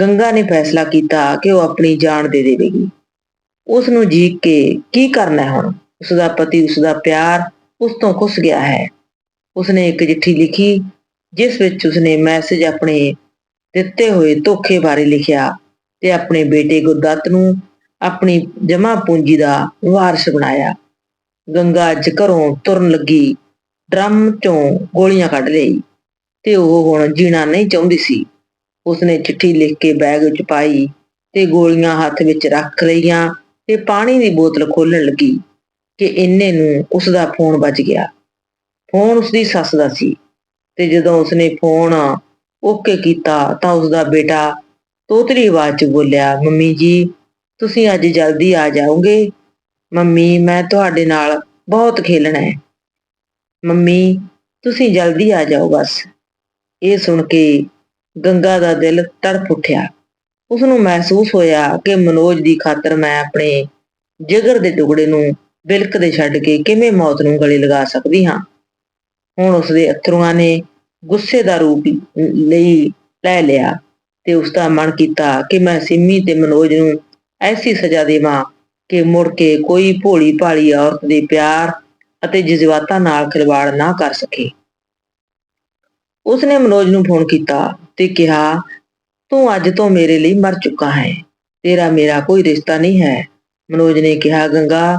Speaker 1: ਗੰਗਾ ਨੇ ਫੈਸਲਾ ਕੀਤਾ ਕਿ ਉਹ ਆਪਣੀ ਜਾਨ ਦੇ ਦੇਵੇਗੀ। ਉਸ ਨੂੰ ਜੀਕ ਕੇ ਕੀ ਕਰਨਾ ਹੁਣ? ਉਸ ਦਾ ਪਤੀ ਉਸ ਦਾ ਪਿਆਰ ਉਸ ਤੋਂ ਖੁੱਸ ਗਿਆ ਹੈ। ਉਸਨੇ ਇੱਕ ਚਿੱਠੀ ਲਿਖੀ, ਜਿਸ ਵਿੱਚ ਉਸਨੇ ਮੈਸੇਜ ਆਪਣੇ ਦਿੱਤੇ ਹੋਏ ਧੋਖੇ ਬਾਰੇ ਲਿਖਿਆ ਤੇ ਆਪਣੇ ਬੇਟੇ ਗੁਰਦੱਤ ਨੂੰ ਆਪਣੀ ਜਮਾ ਪੂੰਜੀ ਦਾ ਵਾਰਸ ਬਣਾਇਆ। ਗੰਗਾ ਅੱਜ ਘਰੋਂ ਤੁਰਨ ਲੱਗੀ, ਡਰਮ ਚੋਂ ਗੋਲੀਆਂ ਕੱਢ ਲਈ ਤੇ ਉਹ ਹੁਣ ਜੀਣਾ ਨਹੀਂ ਚਾਹੁੰਦੀ ਸੀ। ਉਸਨੇ ਚਿੱਠੀ ਲਿਖ ਕੇ ਬੈਗ ਵਿੱਚ ਪਾਈ ਤੇ ਗੋਲੀਆਂ ਹੱਥ ਵਿੱਚ ਰੱਖ ਲਈਆਂ ਤੇ ਪਾਣੀ ਦੀ ਬੋਤਲ ਖੋਲਣ ਲੱਗੀ ਕਿ ਇੰਨੇ ਨੂੰ ਉਸ ਦਾ ਫੋਨ ਵੱਜ ਗਿਆ। ਫੋਨ ਉਸਦੀ ਸੱਸ ਦਾ ਸੀ ਤੇ ਜਦੋਂ ਉਸਨੇ ਫੋਨ ਓਕੇ ਕੀਤਾ, ਤਾਂ ਉਸਦਾ ਬੇਟਾ ਤੋਤਲੀ ਆਵਾਜ਼ 'ਚ ਬੋਲਿਆ, ਮੰਮੀ ਜੀ, ਤੁਸੀਂ ਅੱਜ ਜਲਦੀ ਆ ਜਾਓਗੇ? ਮੰਮੀ, ਮੈਂ ਤੁਹਾਡੇ ਨਾਲ ਬਹੁਤ ਖੇਲਣਾ ਹੈ। ਮੰਮੀ, ਤੁਸੀਂ ਜਲਦੀ ਆ ਜਾਓ ਬਸ। ਇਹ ਸੁਣ ਕੇ ਗੰਗਾ ਦਾ ਦਿਲ ਤੜਪ ਉੱਠਿਆ। ਉਸ ਨੂੰ ਮਹਿਸੂਸ ਹੋਇਆ ਕਿ ਮਨੋਜ ਦੀ ਖਾਤਰ ਮੈਂ ਆਪਣੇ ਜਿਗਰ ਦੇ ਟੁਕੜੇ ਨੂੰ ਬਿਲਕ ਦੇ ਛੱਡ ਕੇ ਕਿਵੇਂ ਮੌਤ ਨੂੰ ਗਲੇ ਲਗਾ ਸਕਦੀ ਹਾਂ। ਹੁਣ ਉਸ ਦੇ ਅਥਰੂਆਂ ਨੇ ਗੁੱਸੇ ਦਾ ਰੂਪ ਲਈ ਲੈ ਲਿਆ ਤੇ ਉਸ ਦਾ ਮਨ ਕੀਤਾ ਕਿ ਮੈਂ ਸਿੰਮੀ ਤੇ ਮਨੋਜ ਨੂੰ ਐਸੀ ਸਜ਼ਾ ਦੇਵਾਂ ਕਿ ਮੁੜ ਕੇ ਕੋਈ ਭੋਲੀ ਭਾਲੀ ਔਰਤ ਦੇ ਪਿਆਰ ਅਤੇ ਜਜ਼ਬਾਤਾਂ ਨਾਲ ਖਿਲਵਾੜ ਨਾ ਕਰ ਸਕੇ। ਉਸਨੇ ਮਨੋਜ ਨੂੰ ਫੋਨ ਕੀਤਾ ਤੇ ਕਿਹਾ, ਤੂੰ ਅੱਜ ਤੋਂ ਮੇਰੇ ਲਈ ਮਰ ਚੁੱਕਾ ਹੈ। ਤੇਰਾ ਮੇਰਾ ਕੋਈ ਰਿਸ਼ਤਾ ਨਹੀਂ ਹੈ। ਮਨੋਜ ਨੇ ਕਿਹਾ, ਗੰਗਾ,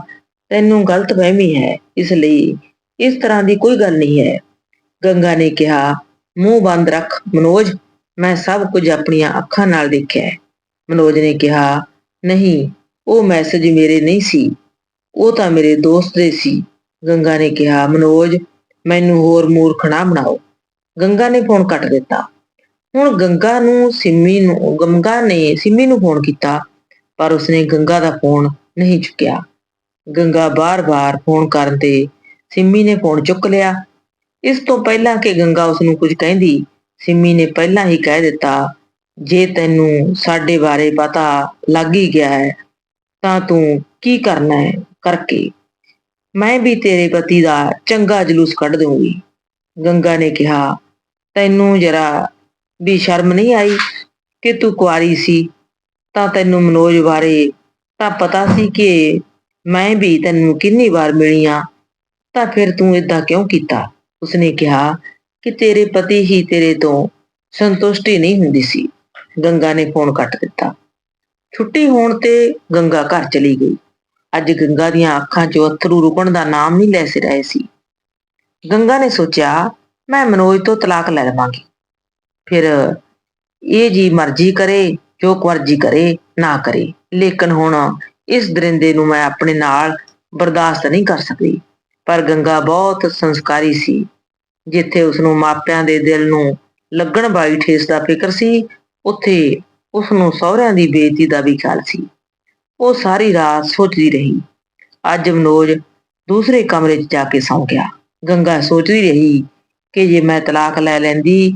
Speaker 1: ਤੈਨੂੰ ਗਲਤ ਫਹਿਮੀ ਹੈ। ਇਸ ਲਈ ਇਸ ਤਰ੍ਹਾਂ ਦੀ ਕੋਈ ਗੱਲ ਨਹੀਂ ਹੈ। ਗੰਗਾ ਨੇ ਕਿਹਾ, ਮੂੰਹ ਬੰਦ ਰੱਖ ਮਨੋਜ, ਮੈਂ ਸਭ ਕੁਝ ਆਪਣੀਆਂ ਅੱਖਾਂ ਨਾਲ ਦੇਖਿਆ ਹੈ। ਮਨੋਜ ਨੇ ਕਿਹਾ, ਨਹੀਂ, ਉਹ ਮੈਸੇਜ ਮੇਰੇ ਨਹੀਂ ਸੀ, ਉਹ ਤਾਂ ਮੇਰੇ ਦੋਸਤ ਦੇ ਸੀ। ਗੰਗਾ ਨੇ ਕਿਹਾ, ਮਨੋਜ, ਮੈਨੂੰ ਹੋਰ ਮੂਰਖ ਨਾ ਬਣਾਓ। ਗੰਗਾ ਨੇ ਫੋਨ ਕੱਟ ਦਿੱਤਾ। ਹੁਣ ਗੰਗਾ ਨੂੰ, ਸਿੰਮੀ ਨੂੰ, ਗੰਗਾ ਨੇ ਸਿੰਮੀ ਨੂੰ ਫੋਨ ਕੀਤਾ, ਪਰ ਉਸਨੇ ਗੰਗਾ ਦਾ ਫੋਨ ਨਹੀਂ ਚੁੱਕਿਆ। ਗੰਗਾ ਬਾਰ-ਬਾਰ ਫੋਨ ਕਰਨ ਤੇ ਸਿੰਮੀ ਨੇ ਫੋਨ ਚੁੱਕ ਲਿਆ। ਇਸ ਤੋਂ ਪਹਿਲਾਂ ਕਿ ਗੰਗਾ ਉਸ ਨੂੰ ਕੁਝ ਕਹਿੰਦੀ, ਸਿੰਮੀ ਨੇ ਪਹਿਲਾਂ ਹੀ ਕਹਿ ਦਿੱਤਾ, ਜੇ ਤੈਨੂੰ ਸਾਡੇ ਬਾਰੇ ਪਤਾ ਲੱਗ ਹੀ ਗਿਆ ਹੈ, ਤਾਂ ਤੂੰ ਕੀ ਕਰਨਾ ਹੈ ਕਰਕੇ? ਮੈਂ ਵੀ ਤੇਰੇ ਪਤੀ ਦਾ ਚੰਗਾ ਜਲੂਸ ਕੱਢ ਦਊਂਗੀ। ਗੰਗਾ ਨੇ ਕਿਹਾ, ਤੈਨੂੰ ਜਰਾ ਵੀ ਸ਼ਰਮ ਨਹੀਂ ਆਈ ਕਿ ਤੂੰ ਕੁਆਰੀ ਸੀ? ਤਾਂ ਤੈਨੂੰ ਮਨੋਜ ਬਾਰੇ ਤਾਂ ਪਤਾ ਸੀ ਕਿ ਮੈਂ ਵੀ ਤੈਨੂੰ ਕਿੰਨੀ ਵਾਰ ਮਿਲੀਆਂ, ਤਾਂ ਫਿਰ ਤੂੰ ਇਦਾਂ ਕਿਉਂ ਕੀਤਾ? ਉਸਨੇ ਕਿਹਾ ਕਿ ਤੇਰੇ ਪਤੀ ਹੀ ਤੇਰੇ ਤੋਂ ਸੰਤੁਸ਼ਟੀ ਨਹੀਂ ਹੁੰਦੀ ਸੀ। ਗੰਗਾ ਨੇ ਫੋਨ ਕੱਟ ਦਿੱਤਾ। ਛੁੱਟੀ ਹੋਣ ਤੇ ਗੰਗਾ ਘਰ ਚਲੀ ਗਈ। ਅੱਜ ਗੰਗਾ ਦੀਆਂ ਅੱਖਾਂ 'ਚੋਂ ਅਥਰੂ ਰੁਕਣ ਦਾ ਨਾਮ ਨਹੀਂ ਲੈ ਰਹੇ ਸੀ। ਗੰਗਾ ਨੇ ਸੋਚਿਆ, ਮੈਂ ਮਨੋਜ ਤੋਂ ਤਲਾਕ ਲੈ ਲਵਾਂਗੀ। ਫਿਰ ਇਹ ਜੀ ਮਰਜ਼ੀ ਕਰੇ, ਜੋ ਕੁਰਜੀ ਕਰੇ, ਨਾ ਕਰੇ। ਲੇਕਿਨ ਹੁਣ ਇਸ ਦਰਿੰਦੇ ਨੂੰ ਮੈਂ ਆਪਣੇ ਨਾਲ ਬਰਦਾਸ਼ਤ ਨਹੀਂ ਕਰ ਸਕਦੀ। ਪਰ ਗੰਗਾ ਬਹੁਤ ਸੰਸਕਾਰੀ ਸੀ, ਜਿੱਥੇ ਉਸ ਨੂੰ ਮਾਪਿਆਂ ਦੇ ਦਿਲ ਨੂੰ ਲੱਗਣ ਵਾਲੀ ਠੇਸ ਦਾ ਫਿਕਰ ਸੀ, ਉੱਥੇ ਉਸ ਨੂੰ ਸਹੁਰਿਆਂ ਦੀ ਬੇਇੱਜ਼ਤੀ ਦਾ ਵੀ ਖਿਆਲ ਸੀ। ਉਹ ਸਾਰੀ ਰਾਤ ਸੋਚਦੀ ਰਹੀ। ਅੱਜ ਮਨੋਜ ਦੂਸਰੇ ਕਮਰੇ 'ਚ ਜਾ ਕੇ ਸੌਂ ਗਿਆ। ਗੰਗਾ ਸੋਚਦੀ ਰਹੀ ਕਿ ਜੇ ਮੈਂ ਤਲਾਕ ਲੈ ਲੈਂਦੀ,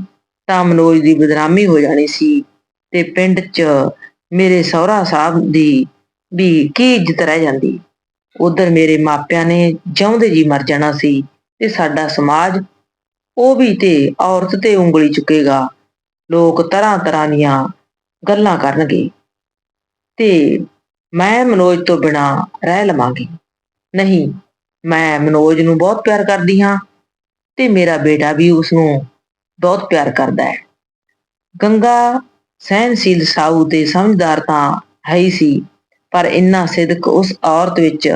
Speaker 1: ਤਾਂ ਮਨੋਜ ਦੀ ਬਦਨਾਮੀ ਹੋ ਜਾਣੀ ਸੀ ਤੇ ਪਿੰਡ 'ਚ ਮੇਰੇ ਸਹੁਰਾ ਸਾਹਿਬ ਦੀ ਵੀ ਕੀ ਇੱਜ਼ਤ ਰਹਿ ਜਾਂਦੀ। ਉਧਰ ਮੇਰੇ ਮਾਪਿਆਂ ਨੇ ਜਿਉਂਦੇ ਜੀ ਮਰ ਜਾਣਾ ਸੀ ਤੇ ਸਾਡਾ ਸਮਾਜ ਉਹ ਵੀ ਤੇ ਔਰਤ ਤੇ ਉਂਗਲੀ ਚੁੱਕੇਗਾ। ਲੋਕ ਤਰ੍ਹਾਂ ਤਰ੍ਹਾਂ ਦੀਆਂ ਗੱਲਾਂ ਕਰਨਗੇ ਤੇ ਮੈਂ ਮਨੋਜ ਤੋਂ ਬਿਨਾ ਰਹਿ ਲਵਾਂਗੀ। ਨਹੀਂ, ਮੈਂ ਮਨੋਜ ਨੂੰ ਬਹੁਤ ਪਿਆਰ ਕਰਦੀ ਹਾਂ ਤੇ ਮੇਰਾ ਬੇਟਾ ਵੀ ਉਸ ਨੂੰ ਬਹੁਤ ਪਿਆਰ ਕਰਦਾ ਹੈ। ਗੰਗਾ ਸਹਿਨਸ਼ੀਲ ਸਾਊ ਤੇ ਸਮਝਦਾਰ ਤਾਂ ਹੈ ਹੀ ਸੀ। ਪਰ ਇੰਨਾ ਸਿਦਕ ਉਸ ਔਰਤ ਵਿੱਚ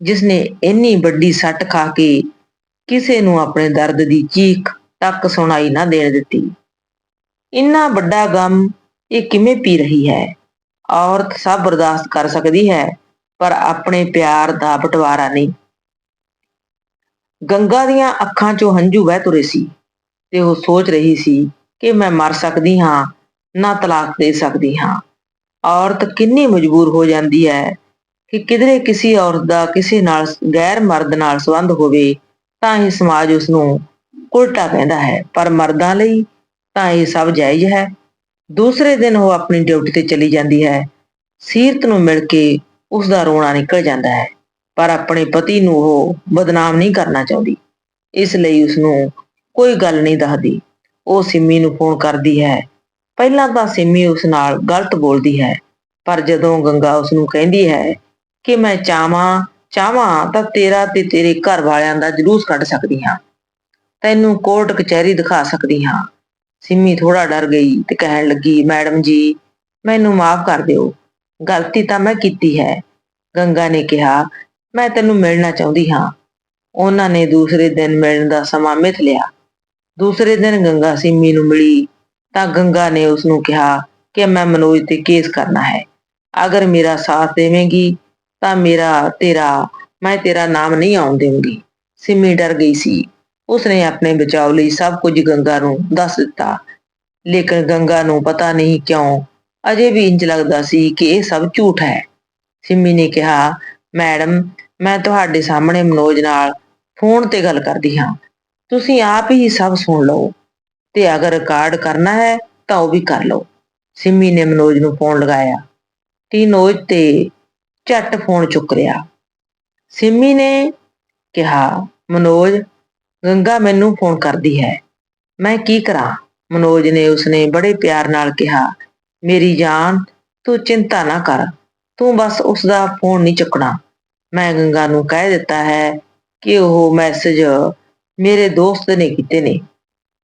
Speaker 1: ਜਿਸ ਨੇ ਇੰਨੀ ਵੱਡੀ ਸੱਟ ਖਾ ਕੇ ਕਿਸੇ ਨੂੰ ਆਪਣੇ ਦਰਦ ਦੀ ਚੀਖ ਤੱਕ ਸੁਣਾਈ ਨਾ ਦੇਣ ਦਿੱਤੀ। ਇੰਨਾ ਵੱਡਾ ਗਮ ਇਹ ਕਿਵੇਂ ਪੀ ਰਹੀ ਹੈ? ਔਰਤ ਸਭ ਬਰਦਾਸ਼ਤ ਕਰ ਸਕਦੀ ਹੈ, ਪਰ ਆਪਣੇ ਪਿਆਰ ਦਾ ਬਟਵਾਰਾ ਨਹੀਂ। ਗੰਗਾ ਦੀਆਂ ਅੱਖਾਂ 'ਚੋਂ ਹੰਝੂ ਵਹਿ ਤੁਰੇ ਸੀ ਤੇ ਉਹ ਸੋਚ ਰਹੀ ਸੀ ਕਿ ਮੈਂ ਮਰ ਸਕਦੀ ਹਾਂ, ਨਾ ਤਲਾਕ ਦੇ ਸਕਦੀ ਹਾਂ। ਔਰਤ ਕਿੰਨੀ ਮਜਬੂਰ ਹੋ ਜਾਂਦੀ ਹੈ ਕਿ ਕਿਧਰੇ ਕਿਸੇ ਔਰਤ ਦਾ ਕਿਸੇ ਨਾਲ ਗੈਰ ਮਰਦ ਨਾਲ ਸੰਬੰਧ ਹੋਵੇ, ਤਾਂ ਹੀ ਸਮਾਜ ਉਸ ਨੂੰ ਉਲਟਾ ਕਹਿੰਦਾ ਹੈ। ਪਰ ਮਰਦਾਂ ਲਈ ਤਾਂ ਇਹ ਸਭ ਜਾਇਜ਼ ਹੈ। ਦੂਸਰੇ ਦਿਨ ਉਹ ਆਪਣੀ ਡਿਊਟੀ ਤੇ ਚਲੀ ਜਾਂਦੀ ਹੈ। ਸੀਰਤ ਨੂੰ ਮਿਲ ਕੇ ਉਸ ਦਾ ਰੋਣਾ ਨਿਕਲ ਜਾਂਦਾ ਹੈ। ਪਰ ਆਪਣੇ ਪਤੀ ਨੂੰ ਉਹ ਬਦਨਾਮ ਨਹੀਂ ਕਰਨਾ ਚਾਹੁੰਦੀ। ਇਸ ਲਈ ਉਸ ਨੂੰ ਕੋਈ ਗੱਲ ਨਹੀਂ ਦੱਸਦੀ। ਉਹ ਸਿੰਮੀ ਨੂੰ ਫੋਨ ਕਰਦੀ ਹੈ। ਪਹਿਲਾਂ ਤਾਂ ਸਿੰਮੀ ਉਸ ਨਾਲ ਗਲਤ ਬੋਲਦੀ ਹੈ, ਪਰ ਜਦੋਂ ਗੰਗਾ ਉਸ ਨੂੰ ਕਹਿੰਦੀ ਹੈ ਕਿ ਮੈਂ ਚਾਹਾਂ ਚਾਹਾਂ ਤਾਂ ਤੇਰਾ ਤੇ ਤੇਰੇ ਘਰ ਵਾਲਿਆਂ ਦਾ ਜਲੂਸ ਕੱਢ ਸਕਦੀ ਹਾਂ। ਤੈਨੂੰ ਕੋਰਟ ਕਚਹਿਰੀ ਦਿਖਾ ਸਕਦੀ ਹਾਂ। ਸਿੰਮੀ ਥੋੜਾ ਡਰ ਗਈ ਤੇ ਕਹਿਣ ਲੱਗੀ, ਮੈਡਮ ਜੀ, ਮੈਨੂੰ ਮਾਫ ਕਰ ਦਿਓ। ਗਲਤੀ ਤਾਂ ਮੈਂ ਕੀਤੀ ਹੈ। ਗੰਗਾ ਨੇ ਕਿਹਾ, ਮੈਂ ਤੈਨੂੰ ਮਿਲਣਾ ਚਾਹੁੰਦੀ ਹਾਂ। ਉਹਨਾਂ ਨੇ ਦੂਸਰੇ ਦਿਨ ਮਿਲਣ ਦਾ ਸਮਾਂ ਮਿਥ ਲਿਆ। ਦੂਸਰੇ ਦਿਨ ਗੰਗਾ ਸਿੰਮੀ ਨੂੰ ਮਿਲੀ ਤਾਂ ਗੰਗਾ ਨੇ ਉਸ ਨੂੰ ਕਿਹਾ ਕਿ ਮੈਂ ਮਨੋਜ ਤੇ ਕੇਸ ਕਰਨਾ ਹੈ। ਅਗਰ ਮੇਰਾ ਸਾਥ ਦੇਵੇਂਗੀ ਤਾਂ ਮੇਰਾ ਤੇਰਾ, ਮੈਂ ਤੇਰਾ ਨਾਮ ਨਹੀਂ ਆਉਣ ਦੇਵਾਂਗੀ ਸਿੰਮੀ ਡਰ ਗਈ ਸੀ। ਉਸਨੇ ਆਪਣੇ ਬਚਾਓ ਲਈ ਸਭ ਕੁਝ ਗੰਗਾ ਨੂੰ ਦੱਸ ਦਿੱਤਾ। ਲੇਕਿਨ ਗੰਗਾ ਨੂੰ ਪਤਾ ਨਹੀਂ ਕਿਉਂ, ਅਜੇ ਵੀ ਇੰਜ ਲੱਗਦਾ ਸੀ ਕਿ ਇਹ ਸਭ ਝੂਠ ਹੈ। ਸਿੰਮੀ ਨੇ ਕਿਹਾ, ਮੈਡਮ, ਮੈਂ ਤੁਹਾਡੇ ਸਾਹਮਣੇ ਮਨੋਜ ਨਾਲ ਫੋਨ ਤੇ ਗੱਲ ਕਰਦੀ ਹਾਂ। ਤੁਸੀਂ ਆਪ ਹੀ ਸਭ ਸੁਣ ਲਓ। ਤੇ ਅਗਰ ਰਿਕਾਰਡ ਕਰਨਾ ਹੈ, ਤਾਂ ਉਹ ਵੀ ਕਰ ਲਓ। ਸਿੰਮੀ ਨੇ ਮਨੋਜ ਨੂੰ ਫੋਨ ਲਗਾਇਆ। ਟੀਨੋਜ ਤੇ ਝੱਟ ਫੋਨ ਚੁੱਕ ਰਿਹਾ ਸਿੰਮੀ ਨੇ ਕਿਹਾ, ਮਨੋਜ, ਗੰਗਾ ਮੈਨੂੰ ਫੋਨ ਕਰਦੀ ਹੈ। ਮੈਂ ਕੀ ਕਰਾਂ? ਮਨੋਜ ਨੇ ਉਸਨੇ ਬੜੇ ਪਿਆਰ ਨਾਲ ਕਿਹਾ, ਮੇਰੀ ਜਾਨ, ਤੂੰ ਚਿੰਤਾ ਨਾ ਕਰ। ਤੂੰ ਬਸ ਉਸ ਦਾ ਫੋਨ ਨਹੀਂ ਚੁੱਕਣਾ। ਮੈਂ ਗੰਗਾ ਨੂੰ ਕਹਿ ਦਿੱਤਾ ਹੈ ਕਿ ਉਹ ਮੈਸੇਜ ਮੇਰੇ ਦੋਸਤ ਨੇ ਕੀਤੇ ਨੇ।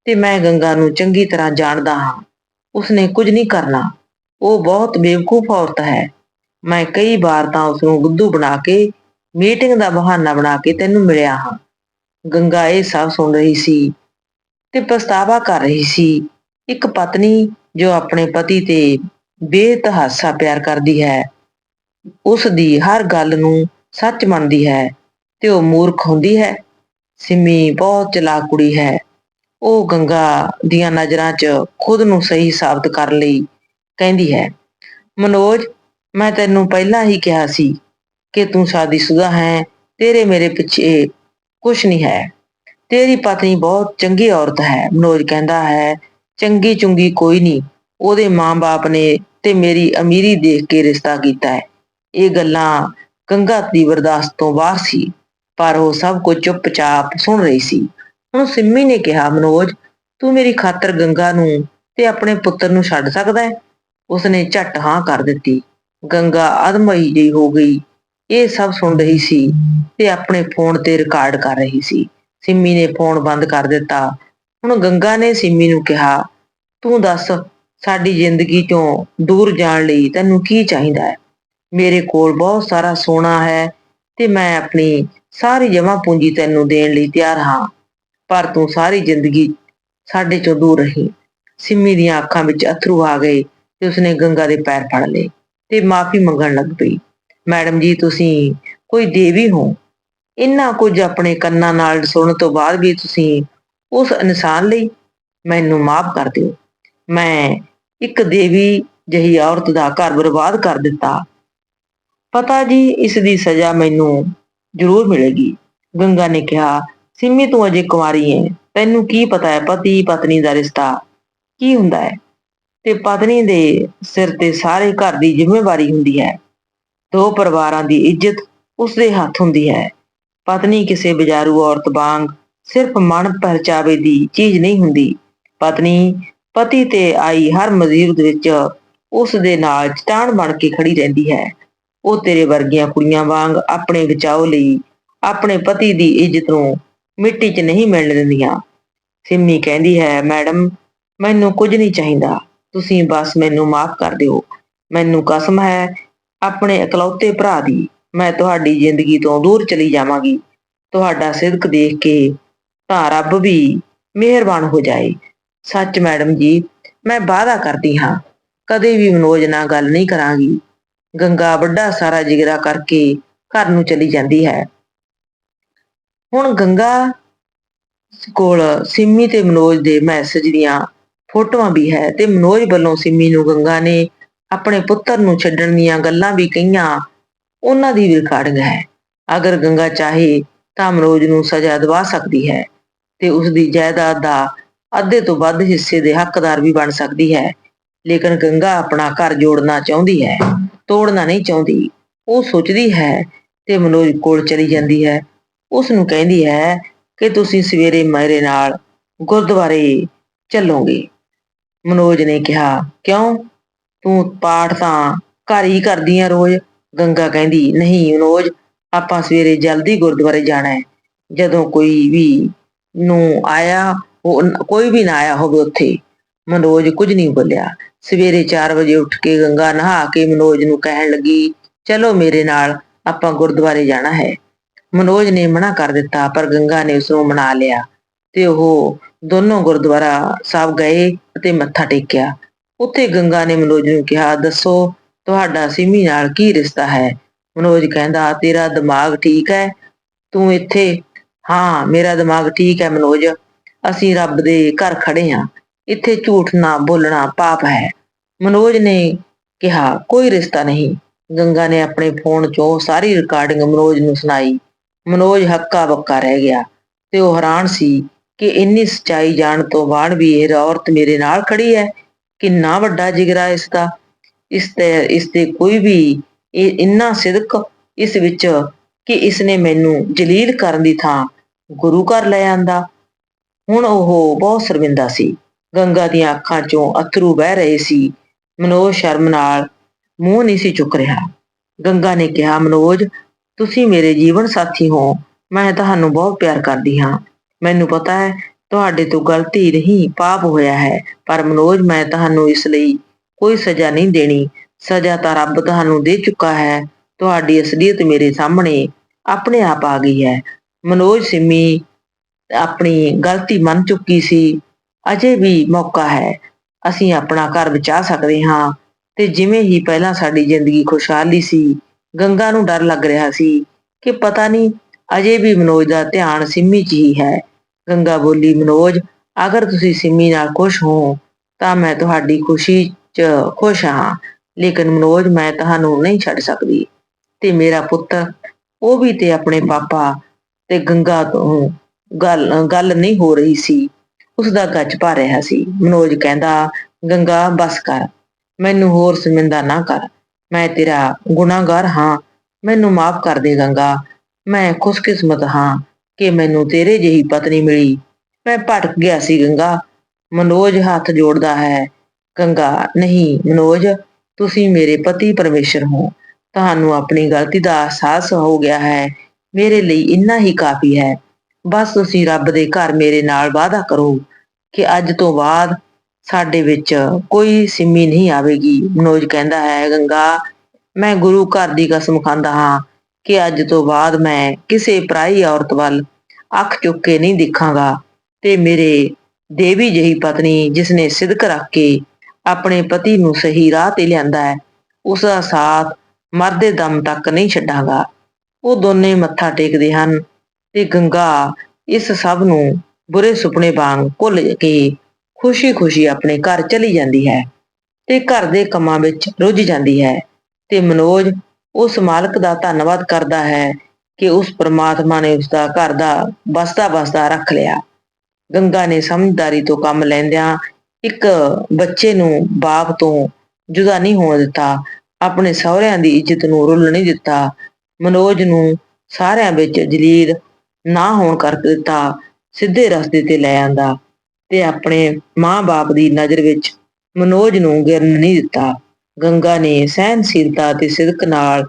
Speaker 1: ਤੇ ਮੈਂ ਗੰਗਾ ਨੂੰ ਚੰਗੀ ਤਰ੍ਹਾਂ ਜਾਣਦਾ ਹਾਂ। ਉਸਨੇ ਕੁਝ ਨਹੀਂ ਕਰਨਾ। ਉਹ ਬਹੁਤ ਬੇਵਕੂਫ ਔਰਤ ਹੈ। ਮੈਂ ਕਈ ਵਾਰ ਤਾਂ ਉਸ ਨੂੰ ਗੁੱਦੂ ਬਣਾ ਕੇ, ਮੀਟਿੰਗ ਦਾ ਬਹਾਨਾ ਬਣਾ ਕੇ ਤੈਨੂੰ ਮਿਲਿਆ ਹਾਂ। ਗੰਗਾ ਇਹ ਸਭ ਸੁਣ ਰਹੀ ਸੀ ਤੇ ਪਛਤਾਵਾ ਕਰ ਰਹੀ ਸੀ। ਇੱਕ ਪਤਨੀ ਜੋ ਆਪਣੇ ਪਤੀ ਤੇ ਬੇਤਹਾਸਾ ਪਿਆਰ ਕਰਦੀ ਹੈ ਉਸ ਦੀ ਹਰ ਗੱਲ ਨੂੰ ਸੱਚ ਮੰਨਦੀ ਹੈ ਤੇ ਉਹ ਮੂਰਖ ਹੁੰਦੀ ਹੈ। ਸਿਮੀ ਬਹੁਤ ਚਲਾਕ ਕੁੜੀ ਹੈ। ਉਹ ਗੰਗਾ ਦੀਆਂ ਨਜ਼ਰਾਂ 'ਚ ਖੁਦ ਨੂੰ ਸਹੀ ਸਾਬਤ ਕਰਨ ਲਈ ਕਹਿੰਦੀ ਹੈ, ਮਨੋਜ, ਮੈਂ ਤੈਨੂੰ ਪਹਿਲਾਂ ਹੀ ਕਿਹਾ ਸੀ ਕਿ ਤੂੰ ਸ਼ਾਦੀशुदा ਹੈ, ਤੇਰੇ ਮੇਰੇ ਪਿੱਛੇ ਕੁਝ ਨਹੀਂ ਹੈ। ਤੇਰੀ ਪਤਨੀ ਬਹੁਤ ਚੰਗੀ ਔਰਤ ਹੈ। ਮਨੋਜ ਕਹਿੰਦਾ ਹੈ, ਚੰਗੀ ਚੁੰਗੀ ਕੋਈ ਨਹੀਂ, ਉਹਦੇ ਮਾਂ-ਬਾਪ ਨੇ ਤੇ ਮੇਰੀ ਅਮੀਰੀ ਦੇਖ ਕੇ ਰਿਸ਼ਤਾ ਕੀਤਾ ਹੈ। ਇਹ ਗੱਲਾਂ ਗੰਗਾ ਦੀ ਬਰਦਾਸ਼ਤ ਤੋਂ ਬਾਹਰ ਸੀ, ਪਰ ਉਹ ਸਭ ਕੁਝ ਚੁੱਪਚਾਪ ਸੁਣ ਰਹੀ ਸੀ। ਹੁਣ ਸਿੰਮੀ ਨੇ ਕਿਹਾ, ਮਨੋਜ, ਤੂੰ ਮੇਰੀ ਖਾਤਰ ਗੰਗਾ ਨੂੰ ਤੇ ਆਪਣੇ ਪੁੱਤਰ ਨੂੰ ਛੱਡ ਸਕਦਾ ਹੈ? ਉਸਨੇ ਝੱਟ ਹਾਂ ਕਰ ਦਿੱਤੀ। ਗੰਗਾ ਅਦਮਈ ਜਿਹੀ ਹੋ ਗਈ। ਇਹ ਸਭ ਸੁਣ ਰਹੀ ਸੀ ਤੇ ਆਪਣੇ ਫੋਨ ਤੇ ਰਿਕਾਰਡ ਕਰ ਰਹੀ ਸੀ। ਸਿੰਮੀ ਨੇ ਫੋਨ ਬੰਦ ਕਰ ਦਿੱਤਾ। ਹੁਣ ਗੰਗਾ ਨੇ ਸਿੰਮੀ ਨੂੰ ਕਿਹਾ, ਤੂੰ ਦੱਸ, ਸਾਡੀ ਜ਼ਿੰਦਗੀ ਤੋਂ ਦੂਰ ਜਾਣ ਲਈ ਤੈਨੂੰ ਕੀ ਚਾਹੀਦਾ ਹੈ? ਮੇਰੇ ਕੋਲ ਬਹੁਤ ਸਾਰਾ ਸੋਨਾ ਹੈ ਤੇ ਮੈਂ ਆਪਣੀ ਸਾਰੀ ਜਮ੍ਹਾਂ ਪੂੰਜੀ ਤੈਨੂੰ ਦੇਣ ਲਈ ਤਿਆਰ ਹਾਂ। ਪਰ ਤੂੰ ਸਾਰੀ ਜ਼ਿੰਦਗੀ ਸਾਡੇ ਚੋਂ ਦੂਰ ਰਹੀ। ਸਿੰਮੀ ਦੀਆਂ ਅੱਖਾਂ ਵਿੱਚ ਅਥਰੂ ਆ ਗਏ ਤੇ ਉਸਨੇ ਗੰਗਾ ਦੇ ਪੈਰ ਫੜ ਲਏ ਤੇ ਮਾਫੀ ਮੰਗਣ ਲੱਗ ਪਈ। ਮੈਡਮ ਜੀ, ਤੁਸੀਂ ਕੋਈ ਦੇਵੀ ਹੋ? ਇੰਨਾ ਕੁਝ ਆਪਣੇ ਕੰਨਾਂ ਨਾਲ ਸੁਣਨ ਤੋਂ ਬਾਅਦ ਵੀ ਤੁਸੀਂ ਉਸ ਇਨਸਾਨ ਲਈ ਮੈਨੂੰ ਮਾਫ ਕਰ ਦਿਓ। ਮੈਂ ਇੱਕ ਦੇਵੀ ਜਹੀ ਔਰਤ ਦਾ ਘਰ ਬਰਬਾਦ ਕਰ ਦਿੱਤਾ। ਪਤਾ ਜੀ, ਇਸ ਦੀ ਸਜ਼ਾ ਮੈਨੂੰ ਜ਼ਰੂਰ ਮਿਲੇਗੀ। ਗੰਗਾ ਨੇ ਕਿਹਾ ਸਿੰਮੀ ਤੂੰ ਅਜੇ ਕੁਮਾਰੀ ਹੈ ਤੈਨੂੰ ਕੀ ਪਤਾ ਹੈ, ਪਤੀ ਪਤਨੀ ਦਾ ਰਿਸ਼ਤਾ ਕੀ ਹੁੰਦਾ ਹੈ? ਤੇ ਪਤਨੀ ਦੇ ਸਿਰ ਤੇ ਸਾਰੇ ਘਰ ਦੀ ਜ਼ਿੰਮੇਵਾਰੀ ਹੁੰਦੀ ਹੈ। ਦੋ ਪਰਿਵਾਰਾਂ ਦੀ ਇੱਜ਼ਤ ਉਸ ਦੇ ਹੱਥ ਹੁੰਦੀ ਹੈ। ਪਤਨੀ ਕਿਸੇ ਬਾਜ਼ਾਰੂ ਔਰਤ ਵਾਂਗ ਸਿਰਫ ਮਨ ਪਰਚਾਵੇ ਦੀ ਚੀਜ਼ ਨਹੀਂ ਹੁੰਦੀ। ਪਤਨੀ, ਪਤੀ ਤੇ ਆਈ ਹਰ ਮੁਸੀਬਤ ਵਿੱਚ ਉਸ ਦੇ ਨਾਲ ਚਟਾਨ ਬਣ ਕੇ ਖੜੀ ਰਹਿੰਦੀ ਹੈ। ਉਹ ਤੇਰੇ ਵਰਗੀਆਂ ਕੁੜੀਆਂ ਵਾਂਗ ਆਪਣੇ ਬਚਾਓ ਲਈ ਆਪਣੇ ਪਤੀ ਦੀ ਇੱਜ਼ਤ ਨੂੰ ਮਿੱਟੀ 'ਚ ਨਹੀਂ ਮਿਲਣ ਦਿੰਦੀਆਂ। ਸਿੰਮੀ ਕਹਿੰਦੀ ਹੈ, ਮੈਡਮ, ਮੈਨੂੰ ਕੁਝ ਨਹੀਂ ਚਾਹੀਦਾ। ਤੁਸੀਂ ਬਸ ਮੈਨੂੰ ਮਾਫ ਕਰ ਦਿਓ। ਮੈਨੂੰ ਕਸਮ ਹੈ, ਆਪਣੇ ਇਕਲੌਤੇ ਭਰਾ ਦੀ। ਮੈਂ ਤੁਹਾਡੀ ਜ਼ਿੰਦਗੀ ਤੋਂ ਦੂਰ ਚਲੀ ਜਾਵਾਂਗੀ। ਤੁਹਾਡਾ ਸਿਦਕ ਦੇਖ ਕੇ ਤਾਂ ਰੱਬ ਵੀ ਮਿਹਰਬਾਨ ਹੋ ਜਾਏ। ਸੱਚ ਮੈਡਮ ਜੀ, ਮੈਂ ਵਾਅਦਾ ਕਰਦੀ ਹਾਂ, ਕਦੇ ਵੀ ਮਨੋਜ ਨਾਲ ਗੱਲ ਨਹੀਂ ਕਰਾਂਗੀ। ਗੰਗਾ ਵੱਡਾ ਸਾਰਾ ਜਿਗਰਾ ਕਰਕੇ ਘਰ ਨੂੰ ਚਲੀ ਜਾਂਦੀ ਹੈ। ਹੁਣ ਗੰਗਾ ਕੋਲ ਸਿੰਮੀ ਤੇ ਮਨੋਜ ਦੇ ਮੈਸੇਜ ਦੀਆਂ ਫੋਟੋਆਂ ਵੀ ਹੈ ਤੇ ਮਨੋਜ ਵੱਲੋਂ ਸਿੰਮੀ ਨੂੰ ਗੰਗਾ ਨੇ ਆਪਣੇ ਪੁੱਤਰ ਨੂੰ ਛੱਡਣ ਦੀਆਂ ਗੱਲਾਂ ਵੀ ਕਹੀਆਂ, ਉਹਨਾਂ ਦੀ ਰਿਕਾਰਡਿੰਗ ਹੈ। ਅਗਰ ਗੰਗਾ ਚਾਹੇ ਤਾਂ ਮਨੋਜ ਨੂੰ ਸਜ਼ਾ ਦਵਾ ਸਕਦੀ ਹੈ ਤੇ ਉਸ ਦੀ ਜਾਇਦਾਦ ਦਾ ਅੱਧੇ ਤੋਂ ਵੱਧ ਹਿੱਸੇ ਦੇ ਹੱਕਦਾਰ ਵੀ ਬਣ ਸਕਦੀ ਹੈ। ਲੇਕਿਨ ਗੰਗਾ ਆਪਣਾ ਘਰ ਜੋੜਨਾ ਚਾਹੁੰਦੀ ਹੈ, ਤੋੜਨਾ ਨਹੀਂ ਚਾਹੁੰਦੀ। ਉਹ ਸੋਚਦੀ ਹੈ ਤੇ ਮਨੋਜ ਕੋਲ ਚਲੀ ਜਾਂਦੀ ਹੈ। ਉਸ ਨੂੰ ਕਹਿੰਦੀ ਹੈ ਕਿ ਤੁਸੀਂ ਸਵੇਰੇ ਮੇਰੇ ਨਾਲ ਗੁਰਦੁਆਰੇ ਚੱਲੋਗੇ। ਮਨੋਜ ਨੇ ਕਿਹਾ, ਕਿਉਂ? ਤੂੰ ਪਾਠ ਤਾਂ ਘਰ ਹੀ ਕਰਦੀ ਆ ਰੋਜ਼। ਗੰਗਾ ਕਹਿੰਦੀ, ਨਹੀਂ ਮਨੋਜ, ਆਪਾਂ ਸਵੇਰੇ ਜਲਦੀ ਗੁਰਦੁਆਰੇ ਜਾਣਾ ਹੈ। ਜਦੋਂ ਕੋਈ ਵੀ ਨੂੰ ਆਇਆ, ਉਹ ਕੋਈ ਵੀ ਨਾ ਆਇਆ ਹੋਵੇ ਉੱਥੇ। ਮਨੋਜ ਕੁਝ ਨਹੀਂ ਬੋਲਿਆ। ਸਵੇਰੇ 4 ਵਜੇ ਉੱਠ ਕੇ ਗੰਗਾ ਨਹਾ ਕੇ ਮਨੋਜ ਨੂੰ ਕਹਿਣ ਲੱਗੀ, ਚਲੋ ਮੇਰੇ ਨਾਲ ਆਪਾਂ ਗੁਰਦੁਆਰੇ ਜਾਣਾ ਹੈ। ਮਨੋਜ ਨੇ ਮਨਾ ਕਰ ਦਿੱਤਾ, ਪਰ ਗੰਗਾ ਨੇ ਉਸ ਨੂੰ ਮਨਾ ਲਿਆ ਤੇ ਉਹ ਦੋਨੋਂ ਗੁਰਦੁਆਰਾ ਸਾਹਿਬ ਗਏ ਅਤੇ ਮੱਥਾ ਟੇਕਿਆ। ਉੱਥੇ ਗੰਗਾ ਨੇ ਮਨੋਜ ਨੂੰ ਕਿਹਾ, ਦੱਸੋ, ਤੁਹਾਡਾ ਸਿਮੀ ਨਾਲ ਕੀ ਰਿਸ਼ਤਾ ਹੈ? ਮਨੋਜ ਕਹਿੰਦਾ, ਤੇਰਾ ਦਿਮਾਗ ਠੀਕ ਹੈ? ਤੂੰ ਇੱਥੇ? ਹਾਂ, ਮੇਰਾ ਦਿਮਾਗ ਠੀਕ ਹੈ ਮਨੋਜ। ਅਸੀਂ ਰੱਬ ਦੇ ਘਰ ਖੜੇ ਹਾਂ। ਇੱਥੇ ਝੂਠ ਨਾ ਬੋਲਣਾ ਪਾਪ ਹੈ। ਮਨੋਜ ਨੇ ਕਿਹਾ, ਕੋਈ ਰਿਸ਼ਤਾ ਨਹੀਂ। ਗੰਗਾ ਨੇ ਆਪਣੇ ਫੋਨ 'ਚੋਂ ਸਾਰੀ ਰਿਕਾਰਡਿੰਗ ਮਨੋਜ ਨੂੰ ਸੁਣਾਈ। ਮਨੋਜ ਹੱਕਾ ਬੱਕਾ ਰਹਿ ਗਿਆ ਤੇ ਉਹ ਹੈਰਾਨ ਸੀ ਕਿ ਇੰਨੀ ਸਚਾਈ ਜਾਣ ਤੋਂ ਬਾਅਦ ਵੀ ਇਹ ਔਰਤ ਮੇਰੇ ਨਾਲ ਖੜੀ ਹੈ, ਕਿੰਨਾ ਵੱਡਾ ਜਿਗਰਾ ਇਸ ਦਾ ਇਸ ਤੇ ਇਸ ਤੇ ਕੋਈ ਵੀ ਇਹ ਇੰਨਾ ਸਿਦਕ ਇਸ ਵਿੱਚ ਕਿ ਇਸ ਨੇ ਮੈਨੂੰ ਜਲੀਲ ਕਰਨ ਦੀ ਥਾਂ ਗੁਰੂ ਘਰ ਲੈ ਆਂਦਾ। ਹੁਣ ਉਹ ਬਹੁਤ ਸ਼ਰਮਿੰਦਾ ਸੀ। ਗੰਗਾ ਦੀਆਂ ਅੱਖਾਂ 'ਚੋਂ ਅਥਰੂ ਵਹਿ ਰਹੇ ਸੀ। ਮਨੋਜ ਸ਼ਰਮ ਨਾਲ ਮੂੰਹ ਨਹੀਂ ਸੀ ਚੁੱਕ ਰਿਹਾ। ਗੰਗਾ ਨੇ ਕਿਹਾ, ਮਨੋਜ ਤੁਸੀਂ ਮੇਰੇ ਜੀਵਨ ਸਾਥੀ ਹੋ। ਮੈਂ ਤੁਹਾਨੂੰ ਬਹੁਤ ਪਿਆਰ ਕਰਦੀ ਹਾਂ। ਮੈਨੂੰ ਪਤਾ ਹੈ, ਤੁਹਾਡੇ ਤੋਂ ਗਲਤੀ ਨਹੀਂ, ਪਾਪ ਹੋਇਆ ਹੈ। ਪਰ ਮਨੋਜ, ਮੈਂ ਤੁਹਾਨੂੰ ਇਸ ਲਈ ਕੋਈ ਸਜ਼ਾ ਨਹੀਂ ਦੇਣੀ। ਸਜ਼ਾ ਤਾਂ ਰੱਬ ਤੁਹਾਨੂੰ ਦੇ ਚੁੱਕਾ ਹੈ। ਤੁਹਾਡੀ ਅਸਲੀਅਤ ਮੇਰੇ ਸਾਹਮਣੇ ਆਪਣੇ ਆਪ ਆ ਗਈ ਹੈ। ਮਨੋਜ ਸਿੰਮੀ ਆਪਣੀ ਗਲਤੀ ਮੰਨ ਚੁੱਕੀ ਸੀ। ਅਜੇ ਵੀ ਮੌਕਾ ਹੈ। ਅਸੀਂ ਆਪਣਾ ਘਰ ਬਚਾ ਸਕਦੇ ਹਾਂ। ਤੇ ਜਿਵੇਂ ਹੀ ਪਹਿਲਾਂ ਸਾਡੀ ਜ਼ਿੰਦਗੀ ਖੁਸ਼ਹਾਲੀ ਸੀ ਗੰਗਾ ਨੂੰ ਡਰ ਲੱਗ ਰਿਹਾ ਸੀ ਕਿ ਪਤਾ ਨਹੀਂ ਅਜੇ ਵੀ ਮਨੋਜ ਦਾ ਧਿਆਨ ਸਿੰਮੀ 'ਚ ਹੀ ਹੈ। ਗੰਗਾ ਬੋਲੀ, ਮਨੋਜ, ਅਗਰ ਤੁਸੀਂ ਸਿੰਮੀ ਨਾਲ ਖੁਸ਼ ਹੋ, ਤਾਂ ਮੈਂ ਤੁਹਾਡੀ ਖੁਸ਼ੀ 'ਚ ਖੁਸ਼ ਹਾਂ। ਲੇਕਿਨ ਮਨੋਜ, ਮੈਂ ਤੁਹਾਨੂੰ ਨਹੀਂ ਛੱਡ ਸਕਦੀ ਤੇ ਮੇਰਾ ਪੁੱਤਰ ਉਹ ਵੀ ਤੇ ਆਪਣੇ ਪਾਪਾ ਤੇ ਗੰਗਾ ਤੋਂ ਗੱਲ ਗੱਲ ਨਹੀਂ ਹੋ ਰਹੀ ਸੀ। ਉਸ ਦਾ ਗੱਜ ਭਰ ਰਿਹਾ ਸੀ। ਮਨੋਜ ਕਹਿੰਦਾ, ਗੰਗਾ, ਬਸ ਕਰ। ਮੈਨੂੰ ਹੋਰ ਸ਼ਰਮਿੰਦਾ ਨਾ ਕਰ। ਮੈਂ ਤੇਰਾ ਗੁਨਾਹਗਾਰ ਹਾਂ। ਮੈਨੂੰ ਮਾਫ ਕਰ ਦੇ ਗੰਗਾ। ਮੈਂ ਖੁਸ਼ਕਿਸਮਤ ਹਾਂ ਕਿ ਮੈਨੂੰ ਤੇਰੇ ਜਿਹੀ ਪਤਨੀ ਮਿਲੀ। ਮੈਂ ਭਟਕ ਗਿਆ ਸੀ ਗੰਗਾ। ਮਨੋਜ ਹੱਥ ਜੋੜਦਾ ਹੈ। ਗੰਗਾ, ਨਹੀਂ ਮਨੋਜ, ਤੁਸੀਂ ਮੇਰੇ ਪਤੀ ਪਰਮੇਸ਼ਰ ਹੋ। ਤੁਹਾਨੂੰ ਆਪਣੀ ਗਲਤੀ ਦਾ ਅਹਿਸਾਸ ਹੋ ਗਿਆ ਹੈ। ਮੇਰੇ ਲਈ ਇੰਨਾ ਹੀ ਕਾਫੀ ਹੈ। ਬਸ ਤੁਸੀਂ ਰੱਬ ਦੇ ਘਰ ਮੇਰੇ ਨਾਲ ਵਾਅਦਾ ਕਰੋ ਕਿ ਅੱਜ ਤੋਂ ਬਾਅਦ ਸਾਡੇ ਵਿੱਚ ਕੋਈ ਸਿੰਮੀ ਨਹੀਂ ਆਵੇਗੀ। ਮਨੋਜ ਕਹਿੰਦਾ ਹੈ, ਗੰਗਾ, ਮੈਂ ਗੁਰੂ ਘਰ ਦੀ ਕਸਮ ਖਾਂਦਾ ਹਾਂ ਕਿ ਅੱਜ ਤੋਂ ਬਾਅਦ ਮੈਂ ਕਿਸੇ ਪਰਾਈ ਔਰਤ ਵੱਲ ਅੱਖ ਚੁੱਕ ਕੇ ਨਹੀਂ ਦੇਖਾਂਗਾ ਤੇ ਮੇਰੇ ਦੇਵੀ ਜਹੀ ਪਤਨੀ ਜਿਸ ਨੇ ਸਿਦਕ ਰੱਖ ਕੇ ਆਪਣੇ ਪਤੀ ਨੂੰ ਸਹੀ ਰਾਹ ਤੇ ਲਿਆਂਦਾ ਹੈ ਉਸ ਦਾ ਸਾਥ ਮਰਦੇ ਦਮ ਤੱਕ ਨਹੀਂ ਛੱਡਾਂਗਾ। ਉਹ ਦੋਨੇ ਮੱਥਾ ਟੇਕਦੇ ਹਨ ਤੇ ਗੰਗਾ ਇਸ ਸਭ ਨੂੰ ਬੁਰੇ ਸੁਪਨੇ ਵਾਂਗ ਭੁੱਲ ਕੇ ਖੁਸ਼ੀ-ਖੁਸ਼ੀ ਆਪਣੇ ਘਰ ਚਲੀ ਜਾਂਦੀ ਹੈ ਤੇ ਘਰ ਦੇ ਕੰਮਾਂ ਵਿੱਚ ਰੁੱਝ ਜਾਂਦੀ ਹੈ ਤੇ ਮਨੋਜ ਉਸ ਮਾਲਕ ਦਾ ਧੰਨਵਾਦ ਕਰਦਾ ਹੈ ਕਿ ਉਸ ਪ੍ਰਮਾਤਮਾ ਨੇ ਉਸ ਦਾ ਘਰ ਦਾ ਬਸਦਾ ਬਸਦਾ ਰੱਖ ਲਿਆ। ਗੰਗਾ ਨੇ ਸਮਝਦਾਰੀ ਤੋਂ ਕੰਮ ਲੈਂਦਿਆਂ ਇੱਕ ਬੱਚੇ ਨੂੰ ਬਾਪ ਤੋਂ ਜੁਦਾ ਨਹੀਂ ਹੋਣ ਦਿੱਤਾ, ਆਪਣੇ ਸਹੁਰਿਆਂ ਦੀ ਇੱਜ਼ਤ ਨੂੰ ਰੁੱਲ ਨਹੀਂ ਦਿੱਤਾ। ਮਨੋਜ ਨੂੰ ਸਾਰਿਆਂ ਵਿੱਚ ਜਲੀਲ ਨਾ ਹੋਣ ਕਰ ਦਿੱਤਾ, ਸਿੱਧੇ ਰਸਤੇ ਤੇ ਲੈ ਆਂਦਾ। ਤੇ ਆਪਣੇ ਮਾਂ-ਬਾਪ ਦੀ ਨਜ਼ਰ ਵਿੱਚ ਮਨੋਜ ਨੂੰ ਗਿਰਨ ਨਹੀਂ ਦਿੱਤਾ। ਗੰਗਾ ਨੇ ਸਹਿਨਸ਼ੀਲਤਾ ਤੇ ਸਿਦਕ ਨਾਲ